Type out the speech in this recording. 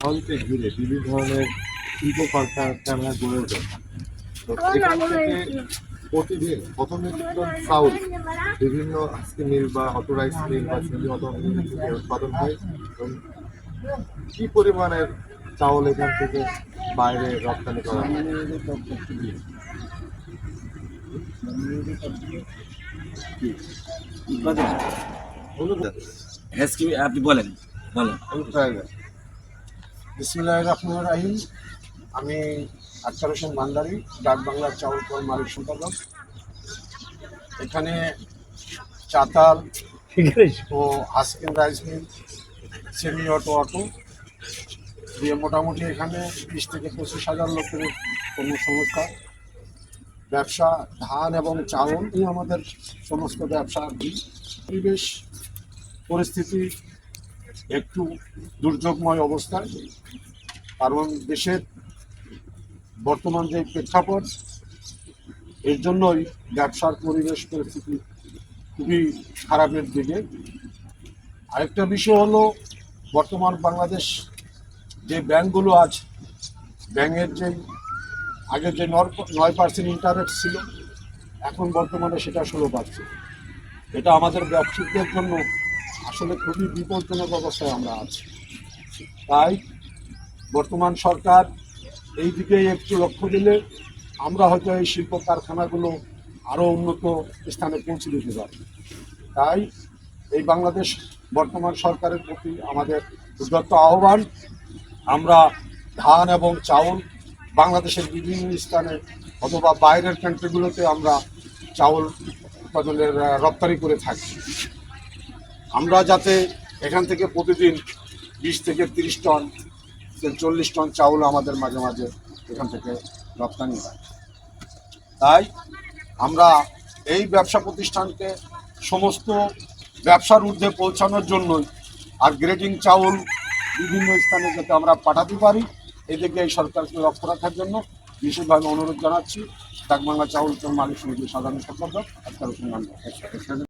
হলকে ঘিরে বিভিন্ন ধরনের শিল্প কারখানা গড়ে ওঠে তো এখান থেকে প্রতিদিন কত মেট্রিক চাউল বিভিন্ন আজকে মিল বা অটো রাইস মিল বা চিনি অটো মিল থেকে উৎপাদন হয়। এবং কি পরিমাণের চাউল এখান থেকে বাইরে রপ্তানি করা হয়? হ্যাঁ কি আপনি বলেন বলেন। বিসমুল্লাহ রহমান রাহিম। আমি আখতার হোসেন ভান্ডারি ডাক বাংলার চাউল কল মালিক সম্পাদক। এখানে চাতাল ও husking rice mill semi auto auto দিয়ে মোটামুটি এখানে বিশ থেকে পঁচিশ হাজার লোকের কর্মসংস্থান ব্যবসা ধান এবং চাউল আমাদের সমস্ত ব্যবসা পরিবেশ পরিস্থিতি একটু দুর্যোগময় অবস্থায় কারণ দেশের বর্তমান যে প্রেক্ষাপট, এর জন্যই ব্যবসার পরিবেশ পরিস্থিতি খুবই খারাপের দিকে। আরেকটা বিষয় হলো, বর্তমান বাংলাদেশ যে ব্যাংকগুলো আছে, ব্যাংকের যে আগে যে নয় পার্সেন্ট ইন্টারেস্ট ছিল, এখন বর্তমানে সেটা ষোলো পার্সেন্ট। এটা আমাদের ব্যবসায়ীদের জন্য আসলে খুবই বিপজ্জনক অবস্থায় আমরা আছি। তাই বর্তমান সরকার এই দিকে একটু লক্ষ্য দিলে আমরা হয়তো এই শিল্প কারখানাগুলো আরও উন্নত স্থানে পৌঁছে দিতে পারি। তাই এই বাংলাদেশ বর্তমান সরকারের প্রতি আমাদের উদ্যত্ত আহ্বান, আমরা ধান এবং চাউল বাংলাদেশের বিভিন্ন স্থানে অথবা বাইরের কান্ট্রিগুলোতে আমরা চাউল উৎপাদনের রপ্তানি করে থাকি। আমরা যাতে এখান থেকে প্রতিদিন বিশ থেকে তিরিশ টন চল্লিশ টন চাউল আমাদের মাঝে মাঝে এখান থেকে রপ্তানি হয়। তাই আমরা এই ব্যবসা প্রতিষ্ঠানকে সমস্ত ব্যবসার ঊর্ধ্বে পৌঁছানোর জন্যই আর গ্রেডিং চাউল বিভিন্ন স্থানে যাতে আমরা পাঠাতে পারি, এদিকে এই সরকারকে লক্ষ্য রাখার জন্য বিশেষভাবে অনুরোধ জানাচ্ছি। ডাক বাংলা চাউল মালিক সমিতির সাধারণ সম্পাদক আজকাল